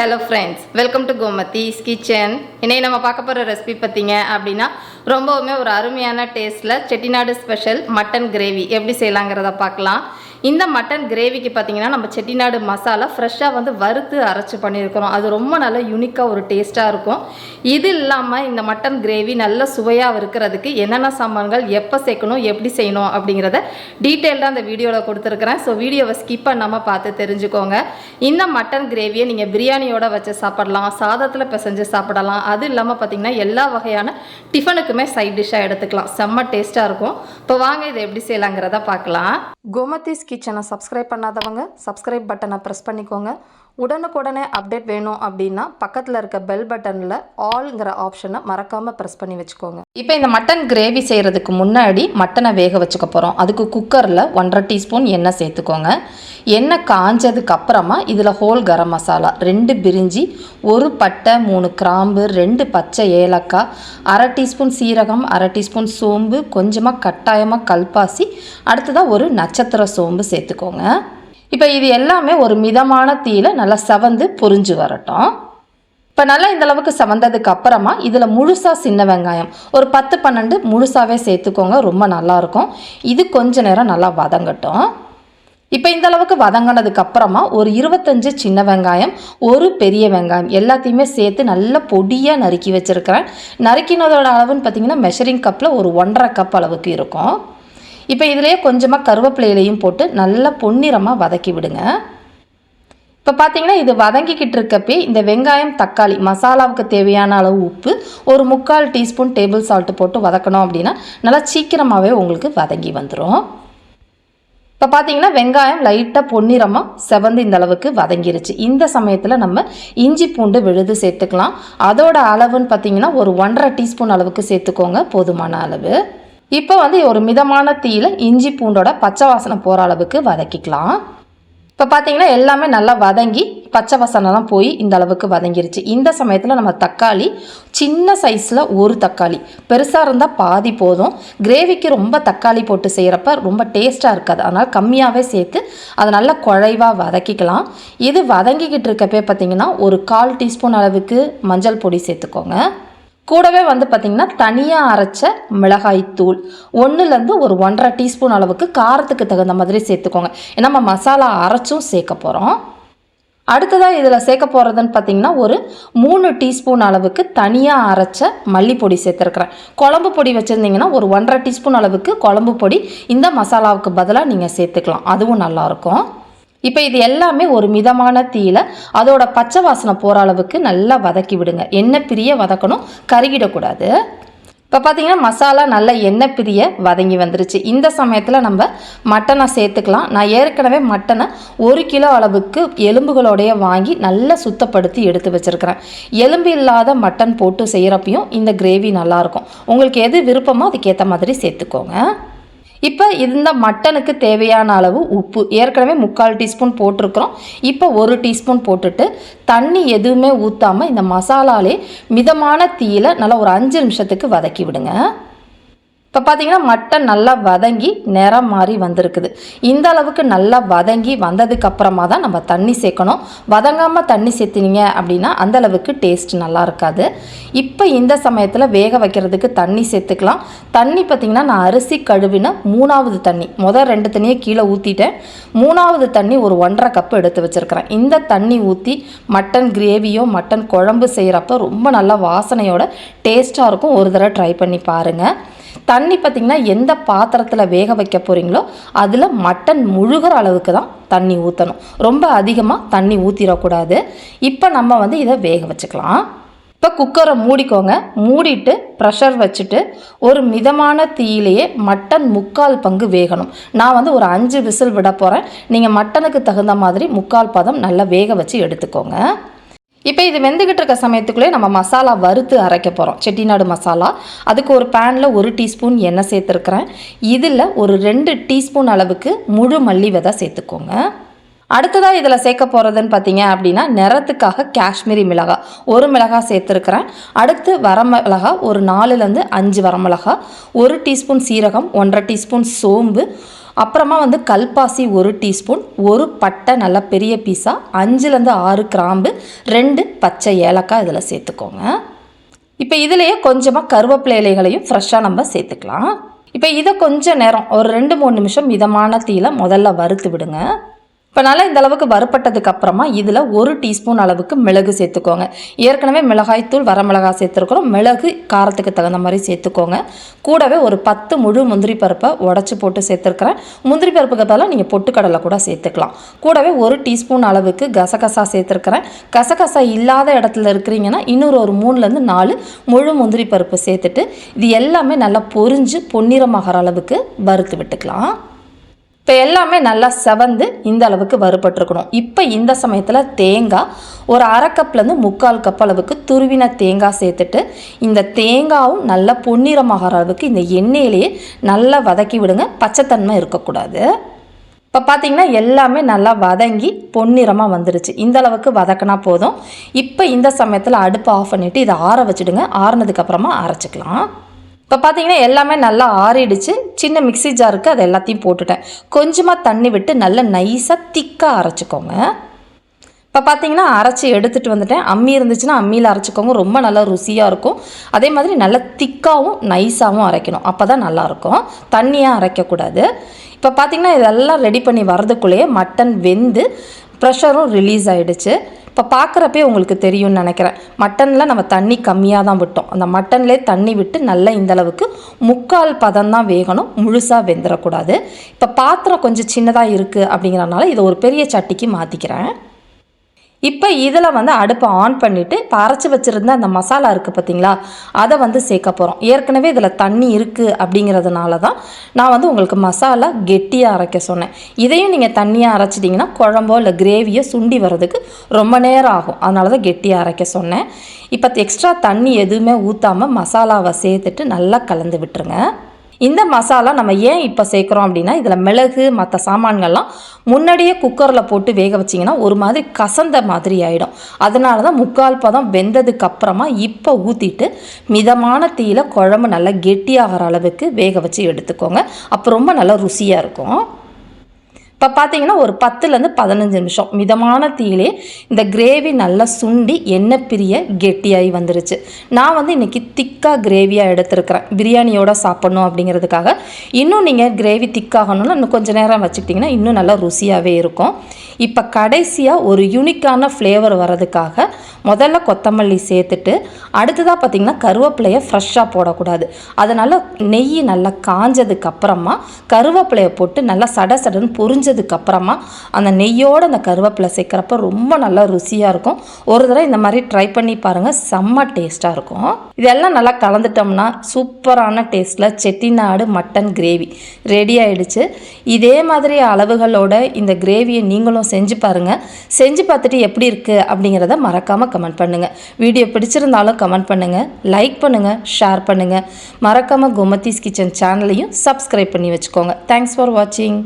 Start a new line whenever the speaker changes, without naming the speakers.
Hello friends welcome to Gomathi's kitchen இன்னைக்கு நம்ம பார்க்க போகிற ரெசிபி பார்த்தீங்க அப்படின்னா ரொம்பவுமே ஒரு அருமையான டேஸ்ட்டில் செட்டிநாடு ஸ்பெஷல் மட்டன் கிரேவி எப்படி செய்யலாங்கிறத பார்க்கலாம். இந்த மட்டன் கிரேவிக்கு பார்த்தீங்கன்னா நம்ம செட்டிநாடு மசாலா ஃப்ரெஷ்ஷாக வந்து வறுத்து அரைச்சி பண்ணியிருக்கிறோம். அது ரொம்ப நல்ல யூனிக்காக ஒரு டேஸ்ட்டாக இருக்கும். இது இல்லாமல் இந்த மட்டன் கிரேவி நல்ல சுவையாக இருக்கிறதுக்கு என்னென்ன சாமான்கள் எப்போ சேர்க்கணும் எப்படி செய்யணும் அப்படிங்கிறத டீட்டெயில்டாக அந்த வீடியோவில் கொடுத்துருக்குறேன். ஸோ வீடியோவை ஸ்கிப் பண்ணாமல் பார்த்து தெரிஞ்சுக்கோங்க. இந்த மட்டன் கிரேவியை நீங்கள் பிரியாணியோட வச்சு சாப்பிடலாம் சாதத்தில் பிசைஞ்சு சாப்பிடலாம். அது இல்லாமல் பார்த்தீங்கன்னா எல்லா வகையான டிஃபனுக்குமே சைட் டிஷ்ஷாக எடுத்துக்கலாம். செம்ம டேஸ்ட்டாக இருக்கும். இப்போ வாங்க இதை எப்படி செய்யலாங்கிறத பார்க்கலாம். கோமத்தி கிச்சனை சப்ஸ்கிரைப் பண்ணாதவங்க சப்ஸ்கிரைப் பட்டனை ப்ரெஸ் பண்ணிக்கோங்க. உடனுக்குடனே அப்டேட் வேணும் அப்படின்னா பக்கத்தில் இருக்க பெல் பட்டனில் ஆல்ங்கிற ஆப்ஷனை மறக்காமல் ப்ரெஸ் பண்ணி வச்சுக்கோங்க. இப்போ இந்த மட்டன் கிரேவி செய்கிறதுக்கு முன்னாடி மட்டனை வேக வச்சுக்க போகிறோம் அதுக்கு குக்கரில் ஒன்றரை டீஸ்பூன் எண்ணெய் சேர்த்துக்கோங்க. எண்ணெய் காஞ்சதுக்கு அப்புறமா இதில் ஹோல் கரம் மசாலா ரெண்டு பிரிஞ்சி ஒரு பட்டை மூணு கிராம்பு ரெண்டு பச்சை ஏலக்காய் அரை டீஸ்பூன் சீரகம் அரை டீஸ்பூன் சோம்பு கொஞ்சமாக கட்டாயமாக கல்பாசி அடுத்ததாக ஒரு நட்சத்திர சோம்பு சேர்த்துக்கோங்க. இப்போ இது எல்லாமே ஒரு மிதமான தீயில் நல்லா சவந்து பொரிஞ்சு வரட்டும். இப்போ நல்லா இந்த அளவுக்கு சவந்ததுக்கு அப்புறமா இதில் முழுசாக சின்ன வெங்காயம் ஒரு பத்து பன்னெண்டு முழுசாகவே சேர்த்துக்கோங்க ரொம்ப நல்லாயிருக்கும் இது கொஞ்ச நேரம் நல்லா வதங்கட்டும். இப்போ இந்த அளவுக்கு வதங்கினதுக்கு அப்புறமா ஒரு இருபத்தஞ்சு சின்ன வெங்காயம் ஒரு பெரிய வெங்காயம் எல்லாத்தையுமே சேர்த்து நல்லா பொடியாக நறுக்கி வச்சுருக்கிறேன். நறுக்கினதோட அளவுன்னு பார்த்தீங்கன்னா மெஷரிங் கப்பில் ஒரு ஒன்றரை கப் அளவுக்கு இருக்கும். இப்போ இதிலேயே கொஞ்சமாக கருவேப்பிலையிலையும் போட்டு நல்லா பொன்னிறமாக வதக்கி விடுங்க. இப்போ பார்த்தீங்கன்னா இது வதங்கிக்கிட்டு இருக்கப்பே இந்த வெங்காயம் தக்காளி மசாலாவுக்கு தேவையான அளவு உப்பு ஒரு முக்கால் டீஸ்பூன் டேபிள் சால்ட்டு போட்டு வதக்கணும் அப்படின்னா நல்லா சீக்கிரமாகவே உங்களுக்கு வதங்கி வந்துடும் இப்போ பார்த்தீங்கன்னா வெங்காயம் லைட்டாக பொன்னிறமாக செவந்து இந்த அளவுக்கு வதங்கிருச்சு. இந்த சமயத்தில் நம்ம இஞ்சி பூண்டு விழுது சேர்த்துக்கலாம். அதோட அளவுன்னு பார்த்தீங்கன்னா ஒரு ஒன்றரை டீஸ்பூன் அளவுக்கு சேர்த்துக்கோங்க போதுமான அளவு. இப்போ வந்து ஒரு மிதமான தீயில் இஞ்சி பூண்டோட பச்சை வாசனை போகிற அளவுக்கு வதக்கிக்கலாம். இப்போ பார்த்தீங்கன்னா எல்லாமே நல்லா வதங்கி பச்சை வாசனைலாம் போய் இந்த அளவுக்கு வதங்கிருச்சு. இந்த சமயத்தில் நம்ம தக்காளி சின்ன சைஸில் ஒரு தக்காளி. பெருசாக இருந்தால் பாதி போதும். கிரேவிக்கு ரொம்ப தக்காளி போட்டு செய்கிறப்ப ரொம்ப டேஸ்ட்டாக இருக்காது. அதனால் கம்மியாகவே சேர்த்து அதை நல்லா குழைவாக வதக்கிக்கலாம். இது வதங்கிக்கிட்டு இருக்கப்பே பார்த்தீங்கன்னா ஒரு கால் டீஸ்பூன் அளவுக்கு மஞ்சள் பொடி சேர்த்துக்கோங்க. கூடவே வந்து பார்த்திங்கன்னா தனியாக அரைச்ச மிளகாய் தூள் ஒன்றுலேருந்து ஒரு ஒன்றரை டீஸ்பூன் அளவுக்கு காரத்துக்கு தகுந்த மாதிரி சேர்த்துக்கோங்க. ஏன்னா நம்ம மசாலா அரைச்சும் சேர்க்க போகிறோம் அடுத்ததாக இதில் சேர்க்க போகிறதுன்னு பார்த்தீங்கன்னா ஒரு மூணு டீஸ்பூன் அளவுக்கு தனியாக அரைச்ச மல்லிப்பொடி சேர்த்துருக்குறேன். குழம்பு பொடி வச்சுருந்தீங்கன்னா ஒரு ஒன்றரை டீஸ்பூன் அளவுக்கு குழம்பு பொடி இந்த மசாலாவுக்கு பதிலாக நீங்கள் சேர்த்துக்கலாம். அதுவும் நல்லாயிருக்கும் இப்போ இது எல்லாமே ஒரு மிதமான தீயில் அதோட பச்சை வாசனை போகிற அளவுக்கு நல்லா வதக்கி விடுங்க. எண்ணெய் பிரிய வதக்கணும். கருகிடக்கூடாது. இப்போ பார்த்தீங்கன்னா மசாலா நல்ல எண்ணெய் பிரிய வதங்கி வந்துருச்சு. இந்த சமயத்தில் நம்ம மட்டனை சேர்த்துக்கலாம். நான் ஏற்கனவே மட்டனை ஒரு கிலோ அளவுக்கு எலும்புகளோடைய வாங்கி நல்லா சுத்தப்படுத்தி எடுத்து வச்சுருக்கிறேன். எலும்பு இல்லாத மட்டன் போட்டு செய்கிறப்பையும் இந்த கிரேவி நல்லாயிருக்கும் உங்களுக்கு எது விருப்பமோ அதுக்கேற்ற மாதிரி சேர்த்துக்கோங்க. இப்போ இந்த மட்டனுக்கு தேவையான அளவு உப்பு. ஏற்கனவே முக்கால் டீஸ்பூன் போட்டிருக்கிறோம். இப்போ ஒரு டீஸ்பூன் போட்டுட்டு தண்ணி எதுவுமே ஊற்றாமல் இந்த மசாலாலே மிதமான தீயில நல்லா ஒரு அஞ்சு நிமிஷத்துக்கு வதக்கி விடுங்க. இப்போ பார்த்தீங்கன்னா மட்டன் நல்லா வதங்கி நிறம் மாறி வந்திருக்குது. இந்த அளவுக்கு நல்லா வதங்கி வந்ததுக்கு அப்புறமா தான் நம்ம தண்ணி சேர்க்கணும். வதங்காமல் தண்ணி சேர்த்தினீங்க அப்படின்னா அந்த அளவுக்கு டேஸ்ட் நல்லா இருக்காது. இப்போ இந்த சமயத்தில் வேக வைக்கிறதுக்கு தண்ணி சேர்த்துக்கலாம். தண்ணி பார்த்திங்கன்னா நான் அரிசி கழுவின மூணாவது தண்ணி முதல் ரெண்டு தண்ணியை கீழே ஊற்றிட்டேன் மூணாவது தண்ணி ஒரு ஒன்றரை கப்பு எடுத்து வச்சுருக்கிறேன். இந்த தண்ணி ஊற்றி மட்டன் கிரேவியோ மட்டன் குழம்பு செய்கிறப்ப ரொம்ப நல்லா வாசனையோட டேஸ்ட்டாக இருக்கும். ஒரு தடவை ட்ரை பண்ணி பாருங்கள் தண்ணி பார்த்திங்கன்னா எந்த பாத்திரத்தில் வேக வைக்க போகிறீங்களோ அதில் மட்டன் முழுகிற அளவுக்கு தான் தண்ணி ஊற்றணும் ரொம்ப அதிகமாக தண்ணி ஊற்றிடக்கூடாது இப்போ நம்ம வந்து இதை வேக வச்சுக்கலாம். இப்போ குக்கரை மூடிக்கோங்க. மூடிட்டு ப்ரெஷர் வச்சுட்டு ஒரு மிதமான தீயிலேயே மட்டன் முக்கால் பங்கு வேகணும். நான் வந்து ஒரு அஞ்சு விசில் விட போகிறேன் நீங்கள் மட்டனுக்கு தகுந்த மாதிரி முக்கால் பதம் நல்லா வேக வச்சு எடுத்துக்கோங்க. இப்போ இது வெந்துக்கிட்டு இருக்க சமயத்துக்குள்ளே நம்ம மசாலா வறுத்து அரைக்க போகிறோம் செட்டிநாடு மசாலா. அதுக்கு ஒரு பேனில் ஒரு டீஸ்பூன் எண்ணெய் சேர்த்துருக்குறேன். இதில் ஒரு ரெண்டு டீஸ்பூன் அளவுக்கு முழு மல்லி விதை சேர்த்துக்கோங்க. அடுத்ததாக இதில் சேர்க்க போகிறதுன்னு பார்த்தீங்க அப்படின்னா நிறத்துக்காக காஷ்மீரி மிளகாய் ஒரு மிளகாய் சேர்த்துருக்குறேன். அடுத்து வரமிளகா ஒரு நாலுலேருந்து அஞ்சு வரமிளகா. ஒரு டீஸ்பூன் சீரகம் ஒன்றரை டீஸ்பூன் சோம்பு
அப்புறமா வந்து கல்பாசி ஒரு டீஸ்பூன் ஒரு பட்டை நல்லா பெரிய பீஸாக அஞ்சுலேருந்து ஆறு கிராம்பு ரெண்டு பச்சை ஏலக்காய் இதில் சேர்த்துக்கோங்க. இப்போ இதுலேயே கொஞ்சமாக கருவேப்பிலை இலைகளையும் ஃப்ரெஷ்ஷாக நம்ம சேர்த்துக்கலாம். இப்போ இதை கொஞ்சம் நேரம் ஒரு ரெண்டு மூணு நிமிஷம் மிதமான தீயில் முதல்ல வறுத்து விடுங்க. இப்போ நல்லா இந்த அளவுக்கு வறுப்பட்டதுக்கு அப்புறமா இதில் ஒரு டீஸ்பூன் அளவுக்கு மிளகு சேர்த்துக்கோங்க. ஏற்கனவே மிளகாய்த்தூள் வரமிளகாய் சேர்த்துருக்குறோம். மிளகு காரத்துக்கு தகுந்த மாதிரி சேர்த்துக்கோங்க. கூடவே ஒரு பத்து முழு முந்திரி பருப்பை உடச்சி போட்டு சேர்த்துருக்குறேன். முந்திரி பருப்புக்கு பதிலாக நீங்கள் பொட்டுக்கடலை கூட சேர்த்துக்கலாம். கூடவே ஒரு டீஸ்பூன் அளவுக்கு கசகசா சேர்த்துருக்குறேன். கசகசா இல்லாத இடத்துல இருக்கிறீங்கன்னா இன்னொரு ஒரு மூணுலேருந்து நாலு முழு முந்திரி பருப்பு சேர்த்துட்டு இது எல்லாமே நல்லா பொரிஞ்சு பொன்னிறமாகற அளவுக்கு வறுத்து விட்டுக்கலாம். இப்போ எல்லாமே நல்லா செவந்து இந்த அளவுக்கு வறுபட்டிருக்கணும். இப்போ இந்த சமயத்தில் தேங்காய் ஒரு அரை கப்லேருந்து முக்கால் கப் அளவுக்கு துருவின தேங்காய் சேர்த்துட்டு இந்த தேங்காவும் நல்லா பொன்னிறமாகிற அளவுக்கு இந்த எண்ணெயிலேயே நல்லா வதக்கி விடுங்க. பச்சைத்தன்மை இருக்கக்கூடாது. இப்போ பார்த்தீங்கன்னா எல்லாமே நல்லா வதங்கி பொன்னிறமாக வந்துடுச்சு இந்த அளவுக்கு வதக்கினா போதும். இப்போ இந்த சமயத்தில் அடுப்பை ஆஃப் பண்ணிவிட்டு இதை ஆற வச்சுடுங்க. ஆறுனதுக்கப்புறமா அரைச்சிக்கலாம். இப்போ பார்த்தீங்கன்னா எல்லாமே நல்லா ஆறிடுச்சு. சின்ன மிக்ஸி ஜாருக்கு அது எல்லாத்தையும் போட்டுட்டேன். கொஞ்சமாக தண்ணி விட்டு நல்லா நைஸாக திக்காக அரைச்சிக்கோங்க. இப்போ பார்த்தீங்கன்னா அரைச்சி எடுத்துகிட்டு வந்துட்டேன். அம்மி இருந்துச்சுன்னா அம்மியில் அரைச்சிக்கோங்க. ரொம்ப நல்லா ருசியாக இருக்கும். அதே மாதிரி நல்லா திக்காகவும் நைஸாகவும் அரைக்கணும். அப்போ தான் நல்லாயிருக்கும் தண்ணியாக அரைக்கக்கூடாது. இப்போ பார்த்தீங்கன்னா இதெல்லாம் ரெடி பண்ணி வரதுக்குள்ளேயே மட்டன் வெந்து ப்ரெஷரும் ரிலீஸ் ஆகிடுச்சு இப்போ பார்க்குறப்பே உங்களுக்கு தெரியும்னு நினைக்கிறேன். மட்டனில் நம்ம தண்ணி கம்மியாக தான் விட்டோம். அந்த மட்டன்லேயே தண்ணி விட்டு நல்லா இந்த அளவுக்கு முக்கால் பதம் தான் வேகணும். முழுசாக வெந்துடக்கூடாது இப்போ பாத்திரம் கொஞ்சம் சின்னதாக இருக்குது அப்படிங்கிறனால இதை ஒரு பெரிய சட்டிக்கு மாற்றிக்கிறேன் இப்போ இதில் வந்து அடுப்பை ஆன் பண்ணிவிட்டு இப்போ அரைச்சி வச்சுருந்த அந்த மசாலா இருக்குது பார்த்தீங்களா அதை வந்து சேர்க்க போகிறோம் ஏற்கனவே இதில் தண்ணி இருக்குது அப்படிங்கிறதுனால தான் நான் வந்து உங்களுக்கு மசாலா கெட்டியாக அரைக்க சொன்னேன். இதையும் நீங்கள் தண்ணியாக அரைச்சிட்டிங்கன்னா குழம்போ இல்லை கிரேவியோ சுண்டி வர்றதுக்கு ரொம்ப நேரம் ஆகும். அதனால தான் கெட்டியாக அரைக்க சொன்னேன். இப்போ எக்ஸ்ட்ரா தண்ணி எதுவுமே ஊற்றாமல் மசாலாவை சேர்த்துட்டு நல்லா கலந்து விட்டுருங்க. இந்த மசாலா நம்ம ஏன் இப்போ சேர்க்குறோம் அப்படின்னா இதில் மிளகு மற்ற சாமான்கள்லாம் முன்னாடியே குக்கரில் போட்டு வேக வச்சிங்கன்னா ஒரு மாதிரி கசந்த மாதிரி ஆகிடும் அதனால தான் முக்கால் பதம் வெந்ததுக்கு அப்புறமா இப்போ ஊற்றிட்டு மிதமான தீயில் குழம்பு நல்லா கெட்டியாகிற அளவுக்கு வேக வச்சு எடுத்துக்கோங்க. அப்போ ரொம்ப நல்லா ருசியாக இருக்கும். இப்போ பார்த்தீங்கன்னா ஒரு பத்துலேருந்து பதினஞ்சு நிமிஷம். மிதமான தீயிலே இந்த கிரேவி நல்லா சுண்டி எண்ணெய் பிரிய கெட்டியாகி வந்துருச்சு. நான் வந்து இன்றைக்கி திக்காக கிரேவியாக எடுத்துருக்கிறேன். பிரியாணியோட சாப்பிட்ணும் அப்படிங்கிறதுக்காக. இன்னும் நீங்கள் கிரேவி திக்காகணும்னா இன்னும் கொஞ்சம் நேரம் வச்சுக்கிட்டிங்கன்னா இன்னும் நல்லா ருசியாகவே இருக்கும். இப்போ கடைசியாக ஒரு யூனிக்கான ஃப்ளேவர் வர்றதுக்காக முதல்ல கொத்தமல்லி சேர்த்துட்டு அடுத்ததாக பார்த்திங்கன்னா கருவேப்பிலையை ஃப்ரெஷ்ஷாக போடக்கூடாது. அதனால் நெய் நல்லா காஞ்சதுக்கு அப்புறமா கருவேப்பிலையை போட்டு நல்லா சட சடன்னு பொரிஞ்சதுக்கு அப்புறமா அந்த நெய்யோடு அந்த கருவேப்பிலை சேர்க்குறப்ப ரொம்ப நல்லா ருசியாக இருக்கும். ஒரு தடவை இந்த மாதிரி ட்ரை பண்ணி பாருங்கள் செம்ம டேஸ்ட்டாக இருக்கும். இதெல்லாம் நல்லா கலந்துட்டோம்னா சூப்பரான டேஸ்ட்டில் செட்டிநாடு மட்டன் கிரேவி ரெடி ஆகிடுச்சு இதே மாதிரி அளவுகளோட இந்த கிரேவியை நீங்களும் செஞ்சு பாருங்கள் செஞ்சு பார்த்துட்டு எப்படி இருக்குது அப்படிங்கிறத மறக்காமல் கமெண்ட் பண்ணுங்கள் வீடியோ பிடிச்சிருந்தாலும் கமெண்ட் பண்ணுங்கள் லைக் பண்ணுங்கள் ஷேர் பண்ணுங்கள் மறக்காமல் கோமதிஸ் கிச்சன் சேனலையும் சப்ஸ்கிரைப் பண்ணி வச்சுக்கோங்க. தேங்க்ஸ் ஃபார் வாட்சிங்